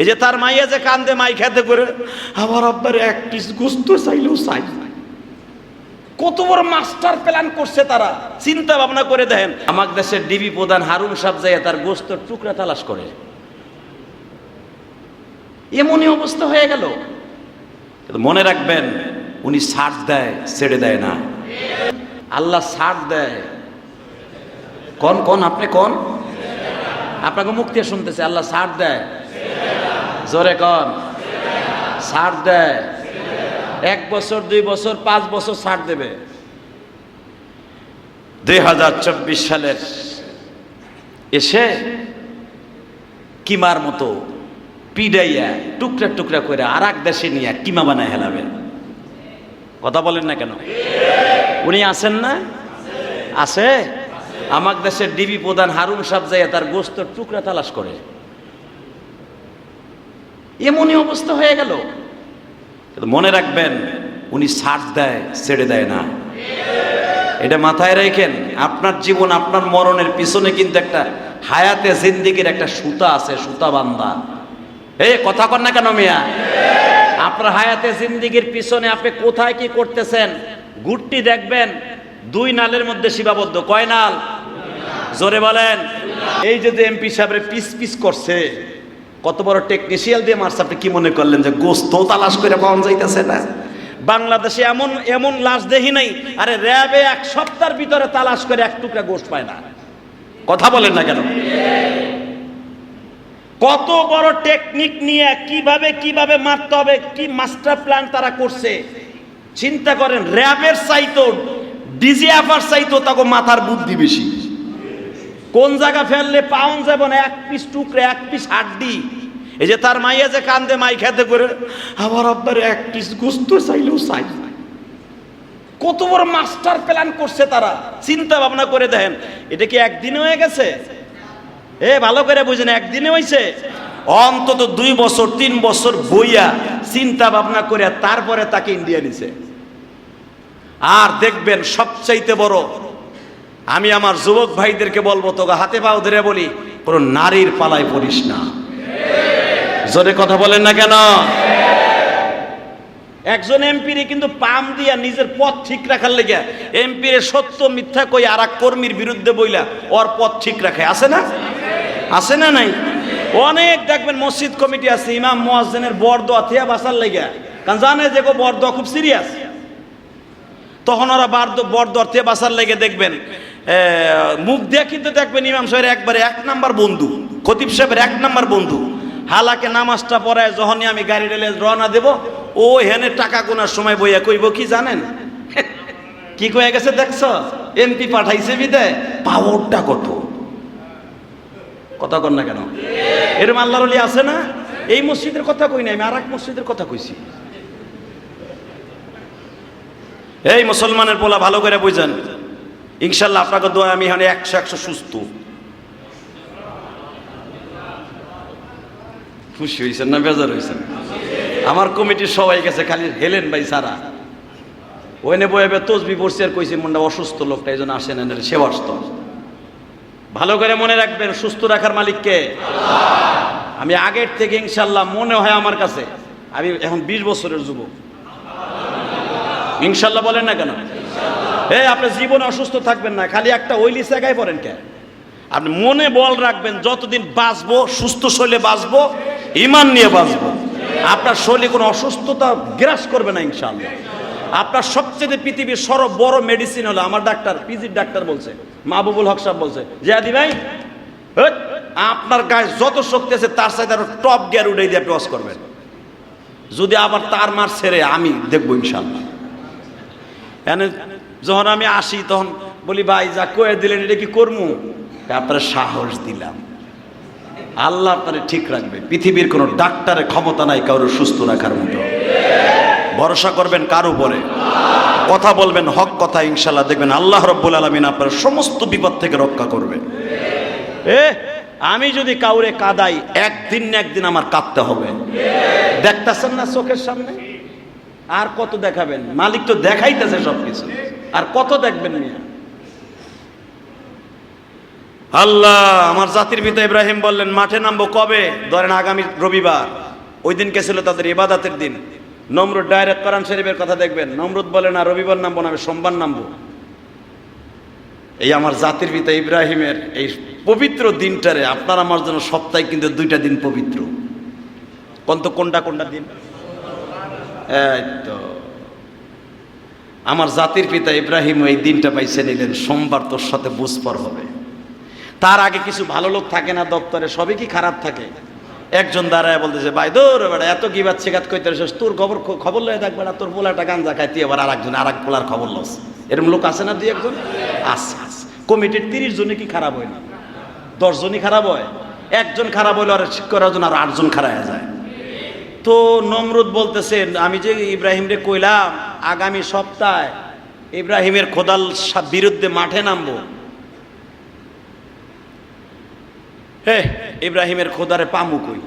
এই যে তার মাইয়া যে কান্দে, মাই খেতে করে আমার আব্বার এক পিস গুস্ত চাইলেও চাই কত বড় মাস্টার প্ল্যান করছে তারা। চিন্তা ভাবনা করে দেখেন আমার দেশের ডিবি প্রধান হারুন সাহেব যাইয়া তার গোস্তর টুকরা তালাশ করে। এমনই অবস্থা হয়ে গেল। মনে রাখবেন, উনি ছাড় দেয়, ছেড়ে দেয় না। আল্লাহ ছাড় দেয়। কন, কোন, আপনি কন? আপনাকে দিয়ে শুনতেছে, আল্লাহ ছাড় দেয়। জোরে কন। ছাড় দেয় এক বছর, দুই বছর, পাঁচ বছর ছাড় দেবে। দুই হাজার চব্বিশ সালের এসে কিমার মতো পিডাইয়া টুকরা টুকরা করে আর এক দেশে নিয়ে কিমা বানায় হেলাবে। কথা বলেন না কেন? উনি আছেন না? আছে? আমার দেশের ডিবি প্রধান হারুন সাহেব যাইয়া তার গোস্তর টুকরা তালাশ করে। এমনই অবস্থা হয়ে গেল। মনে রাখবেন, উনি ছাড় দেয়, ছেড়ে দেয় না। এটা মাথায় রেখেন, আপনার জীবন, আপনার মরণের পিছনে কিন্তু একটা হায়াতে জিন্দিগির একটা সুতা আছে, সুতা বান্দা। এই কথা কর না কেন মিয়া? আপনার হায়াতে জিন্দিগির পিছনে আপনি কোথায় কি করতেছেন? গুটটি দেখবেন, দুই নালের মধ্যে সীমাবদ্ধ। কয় নাল? জোরে বলেন। এই যে এমপি সাহেবের পিস পিস করছে কত বড় টেকনিশিয়াল দিয়ে মারছে, আপনি কি মনে করলেন যে গোস্ত তালাশ করে পাওয়া যাইতেছে না? বাংলাদেশে এমন এমন লাশ দেখি নাই, আরে র্যাবে এক সপ্তাহের ভিতরে তালাশ করে এক টুকরা গোস্ত পায় না। কথা বলেন না কেন? কত বড় টেকনিক নিয়ে কীভাবে কীভাবে মারতে হবে, কি মাস্টার প্ল্যান তারা করছে? চিন্তা করেন, র্যাবের চাইতো ডিজিএফআর চাইতো তাকে মাথার বুদ্ধি বেশি। কোন জায়গা ফেললে পাউন যাব না? এক পিস টুকরে, এক পিস হাড্ডি। এই যে তার মাইয়া যে কান্দে, মাই খেতে করে, আবার আব্বার এক পিস গুস্ত চাইলেও চাই কত বড় মাস্টার প্ল্যান করছে তারা। চিন্তা ভাবনা করে দেখেন, এটা কি একদিনে হয়ে গেছে? এ, ভালো করে বুঝেন, একদিনে হয়েছে অন্তত দুই বছর, তিন বছর বইয়া চিন্তা ভাবনা করে তারপরে তাকে ইন্ডিয়া নিছে। আর দেখবেন সবচাইতে বড় আমি আমার যুবক ভাইদেরকে বলব তোকে হাতে পাও ধরে বলি, কোনো নারীর পালায় পড়িস না। জোরে কথা বলেন না কেন? একজন এমপিরে কিন্তু পাম দিয়া নিজের পথ ঠিক রাখার লেগে, এমপিরে সত্য মিথ্যা কই আর কর্মীর বিরুদ্ধে বইলা, ওর পথ ঠিক রাখে। আছে না? আছে না নাই? অনেক দেখবেন মসজিদ কমিটি আছে, ইমাম মোয়াজ্জেনের বরদোয়া থিয়া বাসার লেগে। কারণ জানে যে বরদোয়া খুব সিরিয়াস তখন ওরা বারদ বরদোয়ার থেকে বাসার লেগে দেখবেন মুখ দিয়ে কিন্তু দেখবেন ইমাম সাহেবের একবারে এক নাম্বার বন্ধু, খতিব সাহেবের এক নাম্বার বন্ধু। হালাকে নামাজটা পড়ায় যখনই আমি গাড়ি রেলে রওনা দেব, ও হেনে টাকা গোনার সময় বইয়া কইব, কি জানেন? কি কয়ে গেছে দেখছ? এমপি পাঠাইছে বিদে পাওয়ারটা কত? কথা কর না কেন? এরম আল্লাহর অলি আছে না? এই মসজিদের কথা কই না আমি আর এক মসজিদের কথা কইছি। এই মুসলমানের পোলা ভালো করে বুঝেন। ইনশাল্লাহ আপনাকে দোয়া আমি এখানে একশো একশো সুস্থ। খুশি হয়েছেন না বেজার হয়েছেন? আমার কমিটির সবাই গেছে, খালি হেলেন ভাই সারা। ওইনে বয়ে তসবি পড়ছি আর কইছি মনটা অসুস্থ লোকটা, এই জন্য আসেন এনে সে ভালো করে মনে রাখবেন, সুস্থ রাখার মালিককে আমি আগের থেকে ইনশাল্লাহ মনে হয় আমার কাছে। আমি এখন বিশ বছরের যুবক। ইনশাল্লাহ বলেন না কেন? এই আপনি জীবনে অসুস্থ থাকবেন না, খালি একটা ওইলি জায়গায় পড়েন কে? আপনি মনে বল রাখবেন, যতদিন বাঁচবো, সুস্থ শরীরে বাঁচবো ইমান নিয়ে বাঁচবো। আপনার শরীরে কোনো অসুস্থতা গ্রাস করবে না ইনশাল্লাহ আপনার সবচেয়ে পৃথিবীর সর্ব বড় মেডিসিন হলো, আমার ডাক্তার, পিজির ডাক্তার বলছে, মাহবুবুল হক সাহেব বলছে, জিয়াদি ভাই আপনার গায়ে যত শক্তি আছে, তার সাথে আরও টপ গিয়ার উঠে দিয়ে আপনি করবেন। যদি আবার তার মার ছেড়ে আমি দেখব ইনশাল্লাহ যখন আমি আসি, তখন বলি, ভাই, যা কয়ে দিলেন, এটা কি করমু? আপনার সাহস দিলাম। আল্লাহ আপনারে ঠিক রাখবে। পৃথিবীর কোনো ডাক্তারের ক্ষমতা নাই কারোর সুস্থ রাখার মতো। ভরসা করবেন কার উপরে? কথা বলবেন, হক কথা ইনশাল্লাহ দেখবেন আল্লাহ রব্বুল আলমিন আপনার সমস্ত বিপদ থেকে রক্ষা করবে। এ, আমি যদি কাউরে কাদাই, একদিন না একদিন আমার কাঁদতে হবে। দেখতেছেন না চোখের সামনে? আর কত দেখাবেন? মালিক তো দেখাইতেছে সব কিছু আর কত দেখবেন মিয়া? আল্লাহ, আমার জাতির পিতা ইব্রাহিম বললেন, মাঠে নামবো কবে? ধরেন আগামী রবিবার। ওই দিনকে ছিল তাদের ইবাদাতের দিন। নমরুদ ডাইরেক্ট কোরআন শরীফের কথা দেখবেন। নমরুদ বলে, না, রবিবার নামবো না, আমি সোমবার নামবো। এই আমার জাতির পিতা ইব্রাহিমের এই পবিত্র দিনটারে আপনার আমার জন্য সপ্তাহে কিন্তু দুইটা দিন পবিত্র। কোন কোনটা কোনটা দিন? এই তো। আমার জাতির পিতা ইব্রাহিম এই দিনটা পাইছে নিলেন, সোমবার তোর সাথে বুঝপর হবে। তার আগে কিছু ভালো লোক থাকে না দপ্তরে, সবই কি খারাপ থাকে? একজন দাঁড়ায় বলতেছে ভাই দৌড় বেড়া এত বাচ্চা গাত কইতে তোর খবর খবর লয়ে থাকবে না তোর পোলাটা গাঞ্জা খায় তুই আবার আরেকজন আর এক পোলার খবর লস। এরকম লোক আছে না দুই একজন? আছে আছে। কমিটির তিরিশ জনে কি খারাপ হয় না? দশ জনই খারাপ হয়? একজন খারাপ হইলে আর করার জন্য আর আটজন খারাপ হয়ে যায়। তো নমরুদ বলতেছেন আমি যে ইব্রাহিম রে কইলাম আগামী সপ্তাহে ইব্রাহিমের খোদাল বিরুদ্ধে মাঠে নামবো। হে, ইব্রাহিমের খোদারে পামু কই?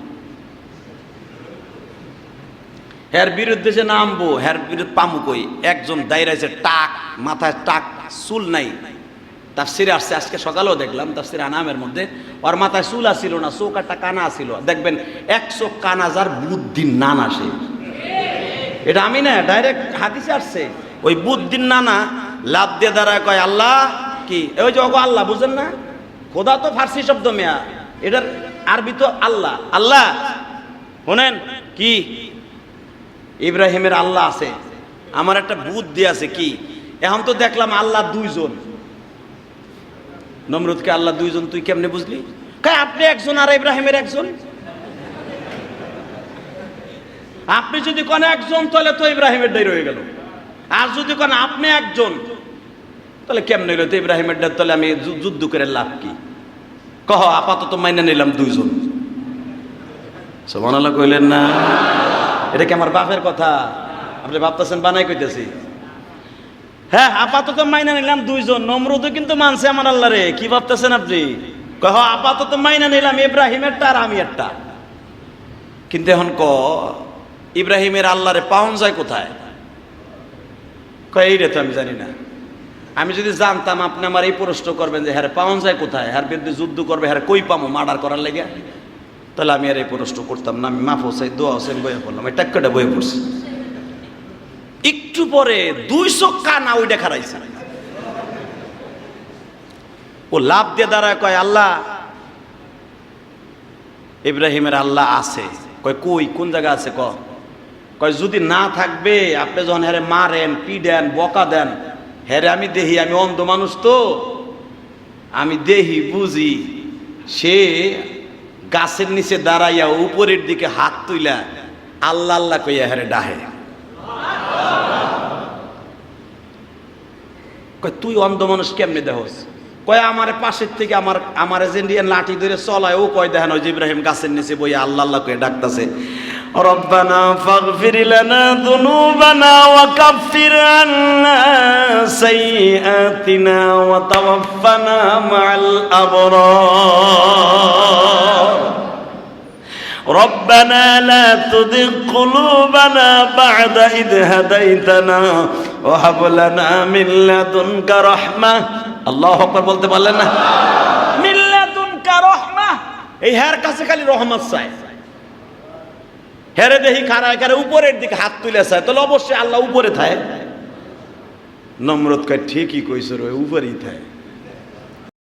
হ্যার বিরুদ্ধে যে নামবো হ্যার বিরুদ্ধে পামু কই? একজন দায়রাইছে টাক, মাথায় টাক, চুল নাই। তার সিরে আসছে, আজকে সকালেও দেখলাম তার সিরে আনামের মধ্যে। ওর মাথায় চুল আসছিল না, চোখ একটা কানা আসছিল দেখবেন, একশো কানা যার বুদ্ধির নান আসে এটা আমি না ডাইরেক্ট হাদিসে আসছে। ওই বুদ্ধির নানা লাভ দিয়ে দাঁড়ায় কয়, আল্লাহ, কি? ওই যে, ওগো আল্লাহ, বুঝেন না? খোদা তো ফার্সি শব্দ মেয়া। এটার আরবি তো আল্লাহ। আল্লাহ, শোনেন, কি? ইব্রাহিমের আল্লাহ আছে। আমার একটা বুদ্ধি আছে, কি? এখন তো দেখলাম আল্লাহ দুইজন। নমরুদকে আল্লাহ দুইজন, তুই কেমনে বুঝলি? কয়, আপনি একজন আর ইব্রাহিমের একজন? আপনি যদি কোন একজন, তাহলে তো ইব্রাহিমের ডাই রয়ে গেল। আর যদি কোন আপনি একজন, তাহলে কেমনে হইল তো ইব্রাহিমের ডাই তাহলে আমি যুদ্ধ করে লাভ কি? কহ, আপাতত মাইনে নিলাম দুইজন। সোমানাল্লাহ কইলেন না। এটা কি আমার বাপের কথা? আপনি ভাবতেছেন, বানাই কইতেছি। হ্যাঁ আপাতত মাইনা নিলাম দুইজন। নমরুদও কিন্তু মানছে আমার আল্লাহ রে। কি ভাবতেছেন আপনি? কহ, আপাতত মাইনা নিলাম ইব্রাহিমেরটা আর আমি একটা কিন্তু এখন ক ইব্রাহিমের আল্লাহরে পাওন যায় কোথায়? কয়, এইটা তো আমি জানি না। আমি যদি জানতাম আপনি আমার এই প্রশ্ন করবেন যে হ্যাঁ পাওন যায় কোথায়? হ্যার বিরুদ্ধে যুদ্ধ করবে হ্যাঁ কই পামো মার্ডার করার লেগে? তাহলে আমি আর এই প্রশ্ন করতাম না। আমি মাফ হোসাই দোয়া হোসেন বইয়ে পড়লাম। এই টাক্কাটা বইয়ে পড়ছি। একটু পরে দুইশো কানা ওইটা খারাইছে ও লাভ দিয়ে দাঁড়ায় কয়, আল্লাহ, ইব্রাহিমের আল্লাহ আছে। কয়, কই? কোন জায়গা আছে? ক? কয়, যদি না থাকবে, আপনি যখন হ্যারে মারেন, পিডেন, বকা দেন, হ্যারে আমি দেহি, আমি অন্ধ মানুষ তো। আমি দেহি, বুঝি। সে গাছের নিচে দাঁড়াইয়া উপরের দিকে হাত তুইলা, আল্লাহ আল্লাহ কইয়া হ্যারে ডাহে। কয়, তুই অন্ধ মানুষ কেমনে দেহস? কয়, আমার পাশের থেকে আমার আমার যে লাঠি ধরে চলায়, ও কয়, দেখেন ওই ইব্রাহিম গাছের নিচে বই আল্লাহ আল্লাহ কয়ে ডাকতাছে। ربنا فاغفر لنا ذنوبنا وكفر عنا سيئاتنا وتوفنا مع الأبرار ربنا لا تذغ قلوبنا بعد إذ هديتنا وهب لنا من لدنك رحمة الله أكبر বলতে পারলেন না মিন লাদুনকা রহমা এই হ্যার কাছে খালি রহমত চায় হেরে দেহি খারায় খারে উপরের দিকে হাত তুলে চায় তাহলে অবশ্যই আল্লাহ উপরে থায়। নম্রত ঠিকই কইস রে, উপরেই থাকে